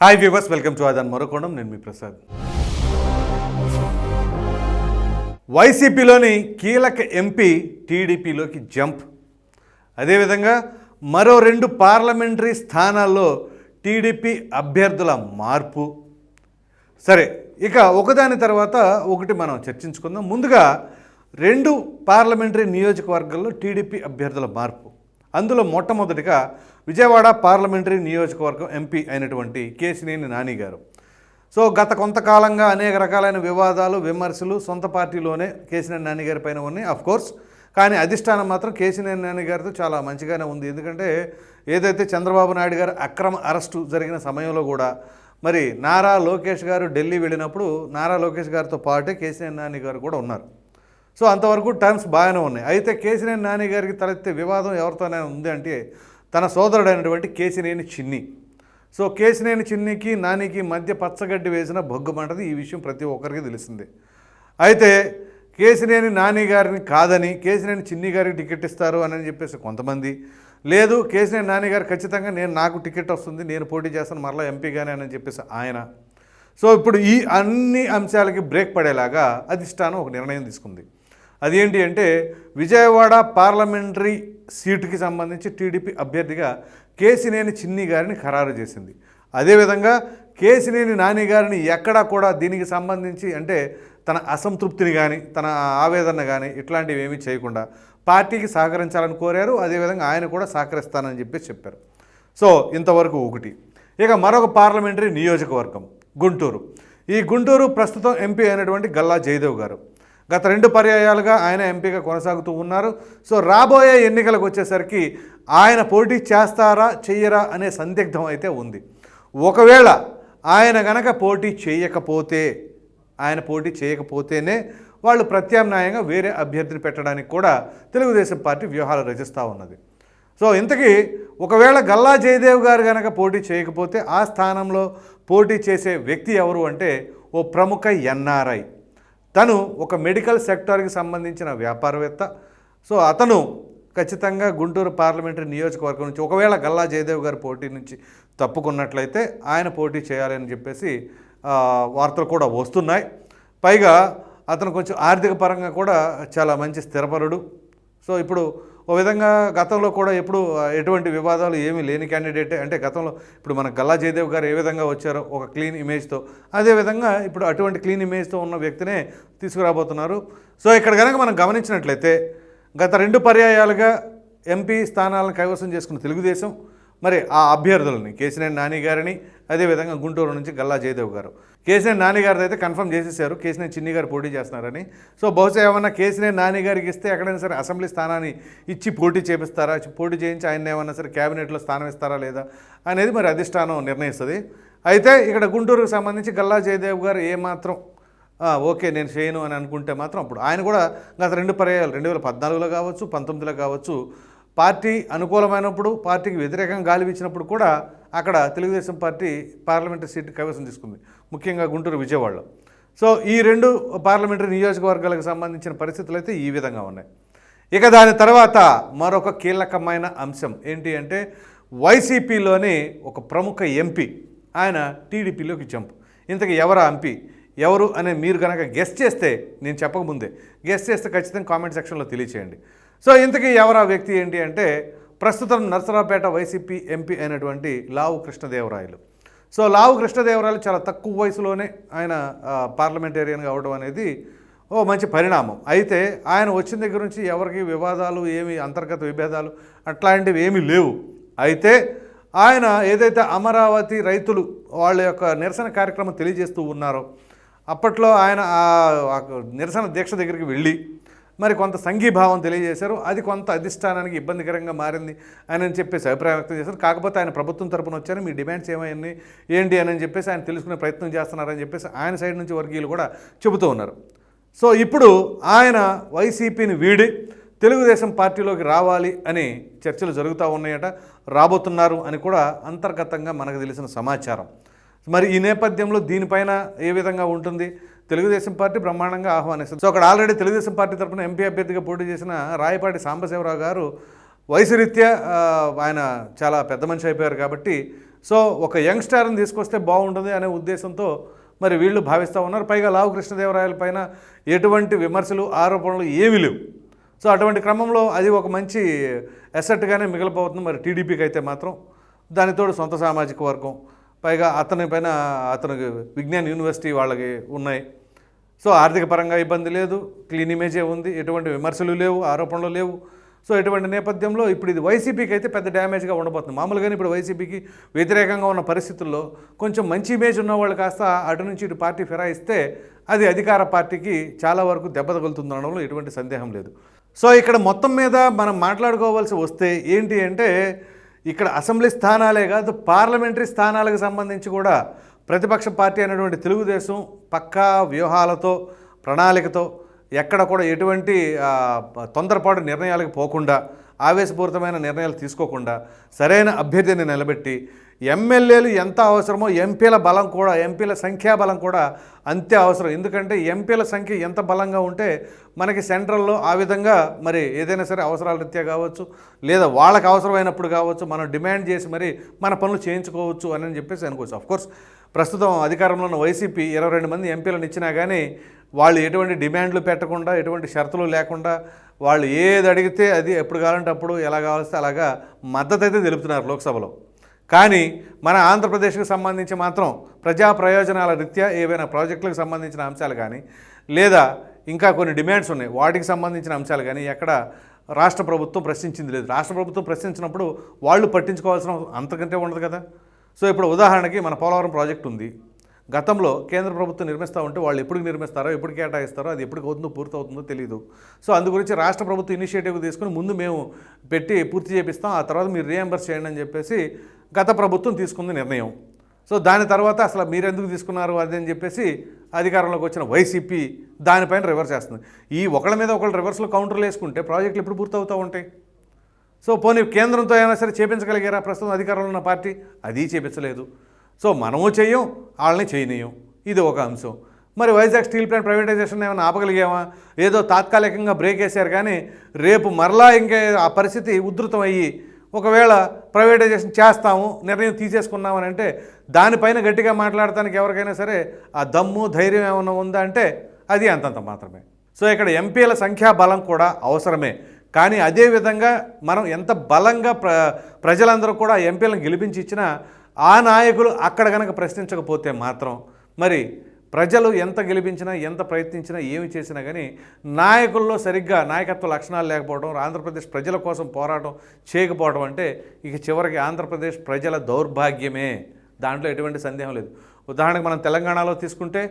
Hi viewers welcome to Aadhan మరోకోణం నేను మీ ప్రసాద్ వైసీపీలోని కీలక ఎంపీ టీడీపీలోకి జంప్ అదేవిధంగా మరో రెండు పార్లమెంటరీ స్థానాల్లో టీడీపీ అభ్యర్థుల మార్పు. సరే ఇక ఒకదాని తర్వాత ఒకటి మనం చర్చించుకుందాం. ముందుగా రెండు పార్లమెంటరీ నియోజకవర్గాల్లో టీడీపీ అభ్యర్థుల మార్పు. అందులో మొట్టమొదటిగా విజయవాడ పార్లమెంటరీ నియోజకవర్గం ఎంపీ అయినటువంటి కేశినేని నాని గారు. సో గత కొంతకాలంగా అనేక రకాలైన వివాదాలు విమర్శలు సొంత పార్టీలోనే కేసినేని నాని గారి పైన ఉన్నాయి అఫ్ కోర్స్ కానీ అధిష్టానం మాత్రం కేసినేని నాని గారితో చాలా మంచిగానే ఉంది. ఎందుకంటే ఏదైతే చంద్రబాబు నాయుడు గారు అక్రమ అరెస్టు జరిగిన సమయంలో కూడా మరి నారా లోకేష్ గారు ఢిల్లీ వెళ్ళినప్పుడు నారా లోకేష్ గారితో పాటే కేసీఆర్ నాని గారు కూడా ఉన్నారు. సో అంతవరకు టర్మ్స్ బాగానే ఉన్నాయి. అయితే కేసినేని నాని గారికి తలెత్తే వివాదం ఎవరితోనైనా ఉంది అంటే తన సోదరుడైనటువంటి కేసినేని చిన్ని. సో కేసినేని చిన్నికి నానికి మధ్య పచ్చగడ్డి వేసిన బొగ్గుమంటది ఈ విషయం ప్రతి ఒక్కరికి తెలిసిందే. అయితే కేసినేని నాని గారిని కాదని కేసినేని చిన్ని గారికి టికెట్ ఇస్తారు అని చెప్పేసి కొంతమంది. లేదు కేసినేని నాని గారు ఖచ్చితంగా నేను నాకు టికెట్ వస్తుంది నేను పోటీ చేస్తాను మరలా ఎంపీగానే అని చెప్పేసి ఆయన. సో ఇప్పుడు ఈ అన్ని అంశాలకి బ్రేక్ పడేలాగా అధిష్టానం ఒక నిర్ణయం తీసుకుంది. అదేంటి అంటే విజయవాడ పార్లమెంటరీ సీటుకి సంబంధించి టీడీపీ అభ్యర్థిగా కేసినేని చిన్ని గారిని ఖరారు చేసింది. అదేవిధంగా కేసినేని నాని గారిని ఎక్కడా కూడా దీనికి సంబంధించి అంటే తన అసంతృప్తిని కానీ తన ఆవేదన కానీ ఇట్లాంటివి ఏమీ చేయకుండా పార్టీకి సహకరించాలని కోరారు. అదేవిధంగా ఆయన కూడా సహకరిస్తానని చెప్పి చెప్పారు. సో ఇంతవరకు ఒకటి. ఇక మరొక పార్లమెంటరీ నియోజకవర్గం గుంటూరు. ఈ గుంటూరు ప్రస్తుతం ఎంపీ అయినటువంటి గల్లా జయదేవ్ గారు. గత రెండు పర్యాయాలుగా ఆయన ఎంపీగా కొనసాగుతూ ఉన్నారు. సో రాబోయే ఎన్నికలకు వచ్చేసరికి ఆయన పోటీ చేస్తారా చెయ్యరా అనే సందిగ్ధం అయితే ఉంది. ఒకవేళ ఆయన గనక పోటీ చేయకపోతే ఆయన పోటీ చేయకపోతేనే వాళ్ళు ప్రత్యామ్నాయంగా వేరే అభ్యర్థిని పెట్టడానికి కూడా తెలుగుదేశం పార్టీ వ్యూహాలు రచిస్తూ ఉన్నది. సో ఇంతకీ ఒకవేళ గల్లా జయదేవ్ గారు కనుక పోటీ చేయకపోతే ఆ స్థానంలో పోటీ చేసే వ్యక్తి ఎవరు అంటే ఓ ప్రముఖ ఎన్ఆర్ఐ తను ఒక మెడికల్ సెక్టార్కి సంబంధించిన వ్యాపారవేత్త. సో అతను ఖచ్చితంగా గుంటూరు పార్లమెంటరీ నియోజకవర్గం నుంచి ఒకవేళ గల్లా జయదేవ్ గారు పోటీ నుంచి తప్పుకున్నట్లయితే ఆయన పోటీ చేయాలని చెప్పేసి వార్తలు కూడా వస్తున్నాయి. పైగా అతను కొంచెం ఆర్థిక పరంగా కూడా చాలా మంచి స్థిరపరుడు. సో ఇప్పుడు ఓ విధంగా గతంలో కూడా ఎప్పుడు ఎటువంటి వివాదాలు ఏమీ లేని క్యాండిడేటే అంటే గతంలో ఇప్పుడు మన గల్లా జయదేవ్ గారు ఏ విధంగా వచ్చారో ఒక క్లీన్ ఇమేజ్తో అదేవిధంగా ఇప్పుడు అటువంటి క్లీన్ ఇమేజ్తో ఉన్న వ్యక్తినే తీసుకురాబోతున్నారు. సో ఇక్కడ కనుక మనం గమనించినట్లయితే గత రెండు పర్యాయాలుగా ఎంపీ స్థానాలను కైవసం చేసుకున్న తెలుగుదేశం మరి ఆ అభ్యర్థులని కేసినేని నాని గారిని అదేవిధంగా గుంటూరు నుంచి గల్లా జయదేవ్ గారు. కేసినేని నాని గారిది అయితే కన్ఫర్మ్ చేసేసారు. కేసినేని చిన్ని గారు పోటీ చేస్తున్నారని. సో బహుశా ఏమన్నా కేసినేని నాని గారికి ఇస్తే ఎక్కడైనా సరే అసెంబ్లీ స్థానాన్ని ఇచ్చి పోటీ చేపిస్తారా? పోటీ చేయించి ఆయన ఏమన్నా సరే క్యాబినెట్లో స్థానం ఇస్తారా లేదా అనేది మరి అధిష్టానం నిర్ణయిస్తుంది. అయితే ఇక్కడ గుంటూరుకు సంబంధించి గల్లా జయదేవ్ గారు ఏమాత్రం ఓకే నేను చేయను అని అనుకుంటే మాత్రం అప్పుడు ఆయన కూడా గత రెండు పర్యాయాలు రెండు వేల పద్నాలుగులో కావచ్చు పంతొమ్మిదిలో కావచ్చు పార్టీ అనుకూలమైనప్పుడు పార్టీకి వ్యతిరేకంగా గాలి వీచినప్పుడు కూడా అక్కడ తెలుగుదేశం పార్టీ పార్లమెంటరీ సీటు కైవసం తీసుకుంది. ముఖ్యంగా గుంటూరు విజయవాడలో. సో ఈ రెండు పార్లమెంటరీ నియోజకవర్గాలకు సంబంధించిన పరిస్థితులు అయితే ఈ విధంగా ఉన్నాయి. ఇక దాని తర్వాత మరొక కీలకమైన అంశం ఏంటి అంటే వైసీపీలోని ఒక ప్రముఖ ఎంపీ ఆయన టీడీపీలోకి జంప్. ఇంతకు ఎవరు ఎంపీ? ఎవరు? అనే మీరు కనుక గెస్ట్ చేస్తే నేను చెప్పకముందే గెస్ట్ చేస్తే ఖచ్చితంగా కామెంట్ సెక్షన్లో తెలియచేయండి. సో ఇంతకీ ఎవరా వ్యక్తి ఏంటి అంటే ప్రస్తుతం నర్సరావుపేట వైసీపీ ఎంపీ అయినటువంటి లావు కృష్ణదేవరాయలు. సో లావు కృష్ణదేవరాయలు చాలా తక్కువ వయసులోనే ఆయన పార్లమెంటేరియన్గా అవడం అనేది ఓ మంచి పరిణామం. అయితే ఆయన వచ్చిన దగ్గర నుంచి ఎవరికి వివాదాలు ఏమి అంతర్గత విభేదాలు అట్లాంటివి ఏమీ లేవు. అయితే ఆయన ఏదైతే అమరావతి రైతులు వాళ్ళ యొక్క నిరసన కార్యక్రమం తెలియజేస్తూ ఉన్నారో అప్పట్లో ఆయన నిరసన దీక్ష దగ్గరికి వెళ్ళి మరి కొంత సంఘీభావం తెలియజేశారు. అది కొంత అధిష్టానానికి ఇబ్బందికరంగా మారింది అని చెప్పేసి అభిప్రాయం వ్యక్తం చేశారు. కాకపోతే ఆయన ప్రభుత్వం తరపున వచ్చారు. మీ డిమాండ్స్ ఏమైనా ఏంటి అని చెప్పేసి ఆయన తెలుసుకునే ప్రయత్నం చేస్తున్నారని చెప్పేసి ఆయన సైడ్ నుంచి వర్గీయులు కూడా చెబుతూ ఉన్నారు. సో ఇప్పుడు ఆయన వైసీపీని వీడి తెలుగుదేశం పార్టీలోకి రావాలి అని చర్చలు జరుగుతూ ఉన్నాయట. రాబోతున్నారు అని కూడా అంతర్గతంగా మనకు తెలిసిన సమాచారం. మరి ఈ నేపథ్యంలో దీనిపైన ఏ విధంగా ఉంటుంది? తెలుగుదేశం పార్టీ బ్రహ్మాండంగా ఆహ్వానిస్తుంది. సో అక్కడ ఆల్రెడీ తెలుగుదేశం పార్టీ తరపున ఎంపీ అభ్యర్థిగా పోటీ చేసిన రాయపాటి సాంబశివరావు గారు వయసురీత్యా ఆయన చాలా పెద్ద మనిషి అయిపోయారు కాబట్టి సో ఒక యంగ్స్టార్ని తీసుకొస్తే బాగుంటుంది అనే ఉద్దేశంతో మరి వీళ్ళు భావిస్తూ ఉన్నారు. పైగా లావు కృష్ణదేవరాయల పైన ఎటువంటి విమర్శలు ఆరోపణలు ఏమీ లేవు. సో అటువంటి క్రమంలో అది ఒక మంచి అసెట్గానే మిగిలిపోతుంది. మరి టీడీపీకి అయితే మాత్రం దానితోడు సొంత సామాజిక వర్గం పైగా అతని పైన అతనికి విజ్ఞాన్ యూనివర్సిటీ వాళ్ళకి ఉన్నాయి. సో ఆర్థిక పరంగా ఇబ్బంది లేదు క్లీన్ ఇమేజే ఉంది ఎటువంటి విమర్శలు లేవు ఆరోపణలు లేవు. సో ఇటువంటి నేపథ్యంలో ఇప్పుడు ఇది వైసీపీకి అయితే పెద్ద డ్యామేజ్గా ఉండబోతుంది. మామూలుగానే ఇప్పుడు వైసీపీకి వ్యతిరేకంగా ఉన్న పరిస్థితుల్లో కొంచెం మంచి ఇమేజ్ ఉన్న వాళ్ళు కాస్త అటు నుంచి ఇటు పార్టీ ఫిరాయిస్తే అది అధికార పార్టీకి చాలా వరకు దెబ్బ తగులుతుంది అనడంలో ఎటువంటి సందేహం లేదు. సో ఇక్కడ మొత్తం మీద మనం మాట్లాడుకోవాల్సి వస్తే ఏంటి అంటే ఇక్కడ అసెంబ్లీ స్థానాలే కాదు పార్లమెంటరీ స్థానాలకు సంబంధించి కూడా ప్రతిపక్ష పార్టీ అయినటువంటి తెలుగుదేశం పక్కా వ్యూహాలతో ప్రణాళికతో ఎక్కడ కూడా ఎటువంటి తొందరపాటు నిర్ణయాలకు పోకుండా ఆవేశపూరితమైన నిర్ణయాలు తీసుకోకుండా సరైన అభ్యర్థిని నిలబెట్టి ఎమ్మెల్యేలు ఎంత అవసరమో ఎంపీల బలం కూడా ఎంపీల సంఖ్యాబలం కూడా అంతే అవసరం. ఎందుకంటే ఎంపీల సంఖ్య ఎంత బలంగా ఉంటే మనకి సెంట్రల్లో ఆ విధంగా మరి ఏదైనా సరే అవసరాల రీత్యా కావచ్చు లేదా వాళ్ళకి అవసరమైనప్పుడు కావచ్చు మనం డిమాండ్ చేసి మరి మన పనులు చేయించుకోవచ్చు అని చెప్పేసి అనుకోవచ్చు. అఫ్కోర్స్ ప్రస్తుతం అధికారంలో ఉన్న వైసీపీ ఇరవై రెండు మంది ఎంపీలను ఇచ్చినా కానీ వాళ్ళు ఎటువంటి డిమాండ్లు పెట్టకుండా ఎటువంటి షరతులు లేకుండా వాళ్ళు ఏది అడిగితే అది ఎప్పుడు కావాలంటే అప్పుడు ఎలా కావాల్స్తే అలాగా మద్దతు అయితే తెలుపుతున్నారు లోక్సభలో. కానీ మన ఆంధ్రప్రదేశ్కి సంబంధించి మాత్రం ప్రజా ప్రయోజనాల రీత్యా ఏవైనా ప్రాజెక్టులకు సంబంధించిన అంశాలు కానీ లేదా ఇంకా కొన్ని డిమాండ్స్ ఉన్నాయి. వాటికి సంబంధించిన అంశాలు కానీ ఎక్కడ రాష్ట్ర ప్రభుత్వం ప్రశ్నించింది లేదు. రాష్ట్ర ప్రభుత్వం ప్రశ్నించినప్పుడు వాళ్ళు పట్టించుకోవాల్సిన అంతకంటే ఉండదు కదా. సో ఇప్పుడు ఉదాహరణకి మన పోలవరం ప్రాజెక్ట్ ఉంది. గతంలో కేంద్ర ప్రభుత్వం నిర్మిస్తూ ఉంటే వాళ్ళు ఎప్పుడు నిర్మిస్తారో ఎప్పుడు కేటాయిస్తారో అది ఎప్పుడు అవుతుందో పూర్తి అవుతుందో తెలియదు సో అందు గురించి రాష్ట్ర ప్రభుత్వం ఇనిషియేటివ్ తీసుకుని ముందు మేము పెట్టి పూర్తి చేపిస్తాం. ఆ తర్వాత మీరు రీఎంబర్స్ చేయండి అని చెప్పేసి గత ప్రభుత్వం తీసుకుంది నిర్ణయం. సో దాని తర్వాత అసలు మీరెందుకు తీసుకున్నారు అది అని చెప్పేసి అధికారంలోకి వచ్చిన వైసీపీ దానిపైన రివర్స్ చేస్తుంది. ఈ ఒకళ్ళ మీద ఒకళ్ళు రివర్స్లో కౌంటర్లు వేసుకుంటే ప్రాజెక్టులు ఎప్పుడు పూర్తవుతూ ఉంటాయి? సో పోనీ కేంద్రంతో అయినా సరే చేపించగలిగారా? ప్రస్తుతం అధికారంలో ఉన్న పార్టీ అది చేపించలేదు. సో మనము చేయం వాళ్ళని చేయనీయం. ఇది ఒక అంశం. మరి వైజాగ్ స్టీల్ ప్లాంట్ ప్రైవేటైజేషన్ ఏమైనా ఆపగలిగామా? ఏదో తాత్కాలికంగా బ్రేక్ వేశారు కానీ రేపు మరలా ఇంకే ఆ పరిస్థితి ఉధృతం అయ్యి ఒకవేళ ప్రైవేటైజేషన్ చేస్తాము నిర్ణయం తీసేసుకున్నామని అంటే దానిపైన గట్టిగా మాట్లాడటానికి ఎవరికైనా సరే ఆ దమ్ము ధైర్యం ఏమైనా ఉందా అంటే అది అంతంత మాత్రమే. సో ఇక్కడ ఎంపీల సంఖ్యా బలం కూడా అవసరమే. కానీ అదేవిధంగా మనం ఎంత బలంగా ప్ర ప్రజలందరూ కూడా ఎంపీలను గెలిపించి ఇచ్చినా ఆ నాయకులు అక్కడ కనుక ప్రశ్నించకపోతే మాత్రం మరి ప్రజలు ఎంత గెలిపించినా ఎంత ప్రయత్నించినా ఏమి చేసినా కానీ నాయకుల్లో సరిగ్గా నాయకత్వ లక్షణాలు లేకపోవడం ఆంధ్రప్రదేశ్ ప్రజల కోసం పోరాటం చేయకపోవడం అంటే ఇక చివరికి ఆంధ్రప్రదేశ్ ప్రజల దౌర్భాగ్యమే. దాంట్లో ఎటువంటి సందేహం లేదు. ఉదాహరణకు మనం తెలంగాణలో తీసుకుంటే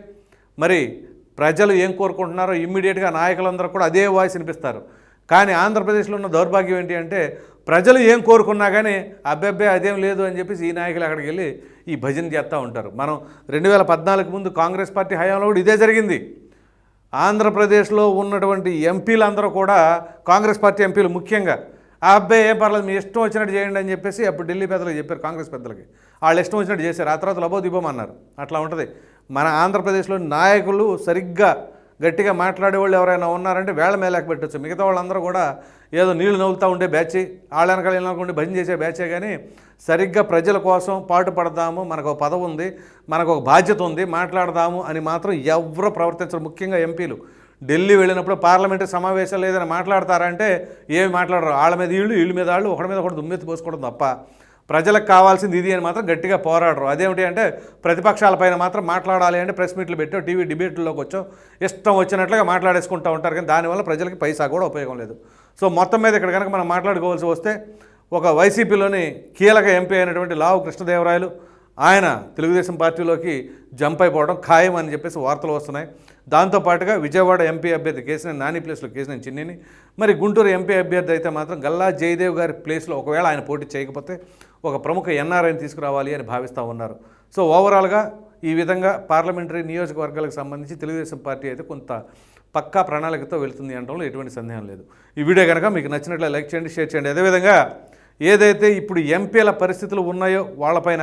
మరి ప్రజలు ఏం కోరుకుంటున్నారో ఇమ్మీడియట్గా నాయకులందరూ కూడా అదే వాయిస్ వినిపిస్తారు. కానీ ఆంధ్రప్రదేశ్లో ఉన్న దౌర్భాగ్యం ఏంటి అంటే ప్రజలు ఏం కోరుకున్నా కానీ అబ్బెబ్బే అదేం లేదు అని చెప్పేసి ఈ నాయకులు అక్కడికి వెళ్ళి ఈ భజన చేస్తూ ఉంటారు. మనం రెండు వేల పద్నాలుగు ముందు కాంగ్రెస్ పార్టీ హయాంలో కూడా ఇదే జరిగింది. ఆంధ్రప్రదేశ్లో ఉన్నటువంటి ఎంపీలందరూ కూడా కాంగ్రెస్ పార్టీ ఎంపీలు ముఖ్యంగా ఆ అబ్బాయి ఏం పర్లేదు మీ ఇష్టం వచ్చినట్టు చేయండి అని చెప్పేసి అప్పుడు ఢిల్లీ పెద్దలకు చెప్పారు కాంగ్రెస్ పెద్దలకి. వాళ్ళు ఇష్టం వచ్చినట్టు చేశారు. ఆ తర్వాత లబోదిబోమన్నారు అట్లా ఉంటుంది. మన ఆంధ్రప్రదేశ్లో నాయకులు సరిగ్గా గట్టిగా మాట్లాడేవాళ్ళు ఎవరైనా ఉన్నారంటే వేళ మేలేక పెట్టచ్చు. మిగతా వాళ్ళందరూ కూడా ఏదో నీళ్ళు నవ్వుతూ ఉండే బ్యాచ్ వాళ్ళ వెనకాల వెళ్ళకుండా భజన చేసే బ్యాచే కానీ సరిగ్గా ప్రజల కోసం పాటు పడదాము మనకు ఒక పదవి ఉంది మనకు ఒక బాధ్యత ఉంది మాట్లాడదాము అని మాత్రం ఎవరు ప్రవర్తించరు. ముఖ్యంగా ఎంపీలు. ఢిల్లీ వెళ్ళినప్పుడు పార్లమెంటరీ సమావేశాలు ఏదైనా మాట్లాడతారంటే ఏమి మాట్లాడరు. వాళ్ళ మీద వీళ్ళు వీళ్ళ మీద వాళ్ళు ఒకటి మీద ఒకటి దుమ్మెత్తి పోసుకోవడం తప్ప. ప్రజలకు కావాల్సింది ఇది అని మాత్రం గట్టిగా పోరాడరు. అదేమిటి అంటే ప్రతిపక్షాలపైన మాత్రం మాట్లాడాలి అంటే ప్రెస్ మీట్లు పెట్టో టీవీ డిబేట్లలోకి వచ్చో ఇష్టం వచ్చినట్లుగా మాట్లాడేసుకుంటూ ఉంటారు కానీ దానివల్ల ప్రజలకి పైసా కూడా ఉపయోగం లేదు. సో మొత్తం మీద ఇక్కడ కనుక మనం మాట్లాడుకోవాల్సి వస్తే ఒక వైసీపీలోని కీలక ఎంపీ అయినటువంటి లావు కృష్ణదేవరాయలు ఆయన తెలుగుదేశం పార్టీలోకి జంప్ అయిపోవడం ఖాయం అని చెప్పేసి వార్తలు వస్తున్నాయి. దాంతోపాటుగా విజయవాడ ఎంపీ అభ్యర్థి కేసినేని నాని ప్లేస్లో కేసినేని చిన్నిని మరి గుంటూరు ఎంపీ అభ్యర్థి అయితే మాత్రం గల్లా జయదేవ్ గారి ప్లేస్లో ఒకవేళ ఆయన పోటీ చేయకపోతే ఒక ప్రముఖ ఎన్ఆర్ఐని తీసుకురావాలి అని భావిస్తూ ఉన్నారు. సో ఓవరాల్గా ఈ విధంగా పార్లమెంటరీ నియోజకవర్గాలకు సంబంధించి తెలుగుదేశం పార్టీ అయితే కొంత పక్కా ప్రణాళికతో వెళ్తుంది అనడంలో ఎటువంటి సందేహం లేదు. ఈ వీడియో కనుక మీకు నచ్చినట్లు లైక్ చేయండి షేర్ చేయండి. అదేవిధంగా ఏదైతే ఇప్పుడు ఎంపీల పరిస్థితులు ఉన్నాయో వాళ్ళపైన